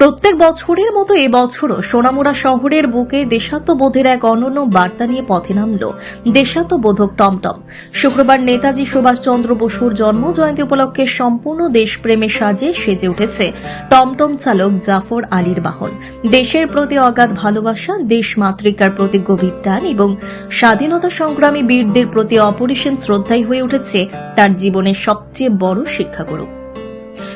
প্রত্যেক বছরের মতো এবছরও সোনামুড়া শহরের বুকে দেশাত্মবোধের এক অনন্য বার্তা নিয়ে পথে নামল দেশাত্মবোধক টমটম। শুক্রবার নেতাজি সুভাষচন্দ্র বসুর জন্ম জয়ন্তী উপলক্ষে সম্পূর্ণ দেশপ্রেমে সাজে সেজে উঠেছে টমটম চালক জাফর আলীর বাহন। দেশের প্রতি অগাধ ভালোবাসা দেশ মাতৃকার প্রতি গভীর টান এবং স্বাধীনতা সংগ্রামী বীরদের প্রতি অপরিসীম শ্রদ্ধাই হয়ে উঠেছে তার জীবনের সবচেয়ে বড় শিক্ষাগুরু।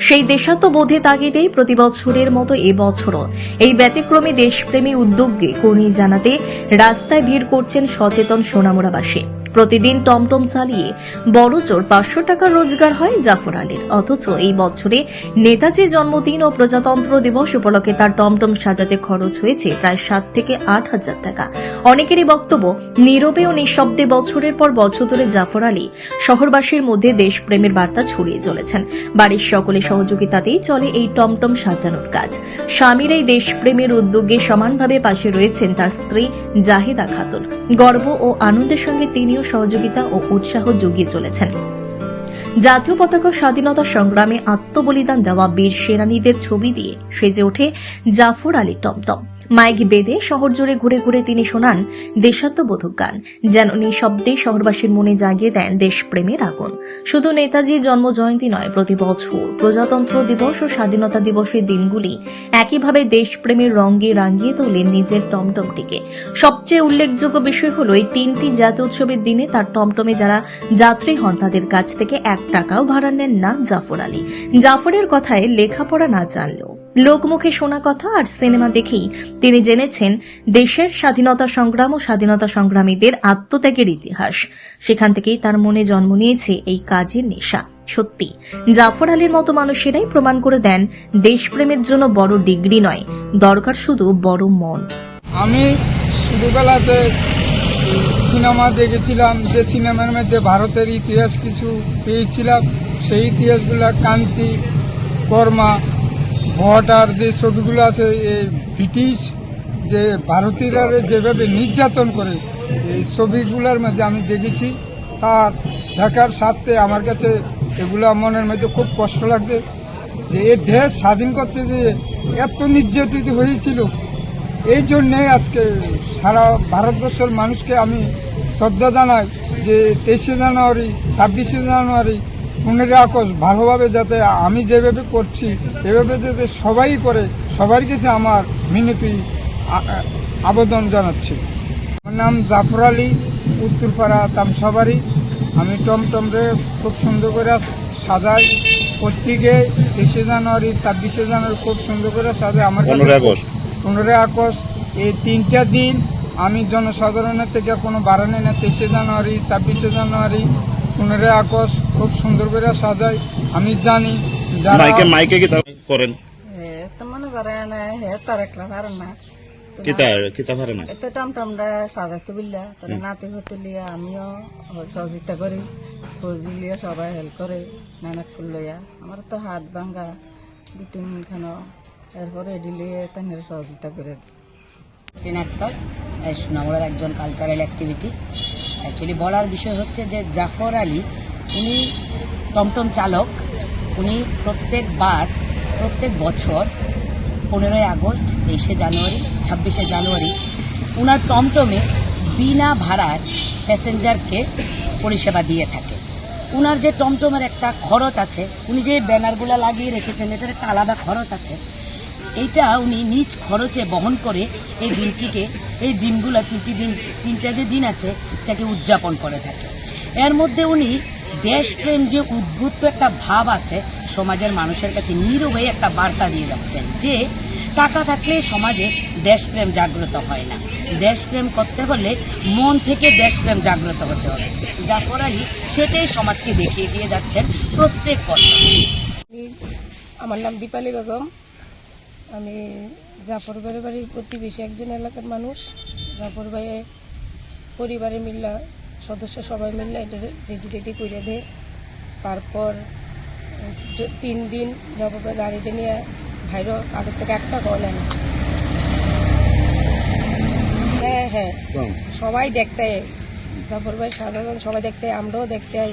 সেই দেশাত্মবোধে তাগিদেই প্রতি বছরের মতো এবছরও এই ব্যতিক্রমী দেশপ্রেমী উদ্যোগকে কর্মী জানাতে রাস্তায় ভিড় করছেন সচেতন সোনামুড়াবাসী। প্রতিদিন টমটম চালিয়ে বড় জোর পাঁচশো টাকা রোজগার হয় জাফর আলীর। অথচ এই বছরে নেতাজির জন্মদিন ও প্রজাতন্ত্র দিবস উপলক্ষে তার টমটম সাজাতে খরচ হয়েছে প্রায় সাত থেকে আট হাজার টাকা। অনেকেরই বক্তব্য, নীরবে ও নিঃশব্দে বছরের পর বছর ধরে জাফর আলী শহরবাসীর মধ্যে দেশপ্রেমের বার্তা ছড়িয়ে চলেছেন। বাড়ির সকলে সহযোগিতাতেই চলে এই টমটম সাজানোর কাজ। স্বামীর এই দেশপ্রেমের উদ্যোগে সমানভাবে পাশে রয়েছেন তার স্ত্রী জাহিদা খাতুন। গর্ব ও আনন্দের সঙ্গে তিনিও সহযোগিতা ও উৎসাহ যুগিয়ে চলেছেন। জাতীয় পতাকা স্বাধীনতা সংগ্রামে আত্মবলিদান দেওয়া বীর সেনানীদের ছবি দিয়ে সেজে ওঠে জাফর আলী টমটম। মাইক বেঁধে শহর জুড়ে ঘুরে ঘুরে তিনি শোনান দেশাত্মবোধক গান, যেন নিঃশব্দে শহরবাসীর মনে জাগিয়ে দেন দেশপ্রেমের আগুন। শুধু নেতাজির জন্ম জয়ন্তী নয়, প্রতি বছর প্রজাতন্ত্র দিবস ও স্বাধীনতা দিবসের দিনগুলি একইভাবে দেশপ্রেমের রঙে রাঙিয়ে তোলেন নিজের টমটমটিকে। সবচেয়ে উল্লেখযোগ্য বিষয় হল, এই তিনটি জাতীয় উৎসবের দিনে তার টমটমে যারা যাত্রী হন, তাদের কাছ থেকে এক টাকাও ভাড়া নেন না জাফর আলী। জাফরের কথায় লেখাপড়া না জানলেও লোকমুখে শোনা কথা আর সিনেমা দেখেই তিনি জেনেছেন দেশের স্বাধীনতা সংগ্রাম ও স্বাধীনতা সংগ্রামীদের আত্মত্যাগের ইতিহাস। সেখান থেকেই তার মনে জন্ম নিয়েছে এই কাজের নেশা। সত্যি, জাফর আলীর মতো মানুষেরাই প্রমাণ করে দেন দেশপ্রেমের জন্য বড় ডিগ্রি নয়, দরকার শুধু বড় মন। আমি ছোটবেলাতে সিনেমা দেখেছিলাম, যে সিনেমার মধ্যে ভারতের ইতিহাস কিছু পেয়েছিলাম, সেই ইতিহাসগুলো কান্তি কর্মা বর্ডার যে ছবিগুলো আছে এই ব্রিটিশ যে ভারতীয়রা যেভাবে নির্যাতন করে, এই ছবিগুলোর মধ্যে আমি দেখেছি। তার দেখার সাথে আমার কাছে এগুলো মনের মধ্যে খুব কষ্ট লাগবে যে এ দেশ স্বাধীন করতে যে এত নির্যাতিত হয়েছিল। এই জন্যে আজকে সারা ভারতবর্ষের মানুষকে আমি শ্রদ্ধা জানাই যে তেইশে জানুয়ারি, ছাব্বিশে জানুয়ারি পনেরোই আগস্ট ভালোভাবে যাতে আমি যেভাবে করছি এভাবে যাতে সবাই করে সবার কাছে আমার মিনতি আবেদন জানাচ্ছি। আমার নাম জাফর আলী উত্তরপাড়া তামসাবাড়ি। আমি টমটমরে খুব সুন্দর করে সাজাই। প্রত্যেকে তেইশে জানুয়ারি ছাব্বিশে জানুয়ারি খুব সুন্দর করে সাজাই। আমার পনেরোই আগস্ট। এই তিনটা দিন আমি জনসাধারণের থেকে কোনো বাড়া নেই না। তেইশে জানুয়ারি ছাব্বিশে জানুয়ারি পনেরোই আগস্ট খুব সুন্দর করে সাজাই। আমি জানি যারা মাইকে মাইকে কি করেন। হে তো মনে করেন হে তার একলা পারেন না। কিতা কিতা পারে না? এতে টমটমটা সাজাইতে বিল্লা তাহলে নাতি হতে লিয়া আমিও সহযোগিতা করি ফৌজি লিয়া সবাই হেল্প করে নানাক লইয়া। আমার তো হাত ভাঙ্গা দু তিনখানো এরপরে তাদের সহযোগিতা করে। দিই শ্রীন আক্তার এই সোনামুড়ার একজন কালচারাল অ্যাক্টিভিটিস অ্যাকচুয়ালি বলার বিষয় হচ্ছে যে জাফর আলী, উনি টমটম চালক। উনি প্রত্যেকবার, প্রত্যেক বছর পনেরোই আগস্ট, তেইশে জানুয়ারি, ছাব্বিশে জানুয়ারি উনার টমটমে বিনা ভাড়ার প্যাসেঞ্জারকে পরিষেবা দিয়ে থাকে। উনার যে টমটমের একটা খরচ আছে, উনি যে ব্যানারগুলো লাগিয়ে রেখেছেন, এটার একটা আলাদা খরচ আছে। এইটা উনি নিজ খরচে বহন করে এই দিনটিকে, এই দিনগুলো, তিনটি দিন, তিনটা যে দিন আছে, এটাকে উদযাপন করে থাকে। এর মধ্যে উনি দেশপ্রেম যে উদ্বুদ্ধ একটা ভাব আছে, সমাজের মানুষের কাছে নীরবে একটা বার্তা দিয়ে যাচ্ছেন যে, টাকা থাকলে সমাজে দেশপ্রেম জাগ্রত হয় না। দেশপ্রেম করতে হলে মন থেকে দেশপ্রেম জাগ্রত হতে হবে। জাফর আলী সেটাই সমাজকে দেখিয়ে দিয়ে যাচ্ছেন প্রত্যেক বছর। আমার নাম দীপালি বেগম। আমি জাফর ভাইয়ের বাড়ির প্রতিবেশী একজন এলাকার মানুষ। জাফর ভাইয়ে পরিবারে মিল্লা সদস্য সবাই মিললে এটা রেডি করে দেয়। তারপর তিন দিন জাফর ভাই গাড়িতে নিয়ে ভাইরও আগের থেকে একটা কল আনে হ্যাঁ হ্যাঁ। সবাই দেখতে। জাফর ভাই সাধারণ সবাই দেখতে আমরাও দেখতে আই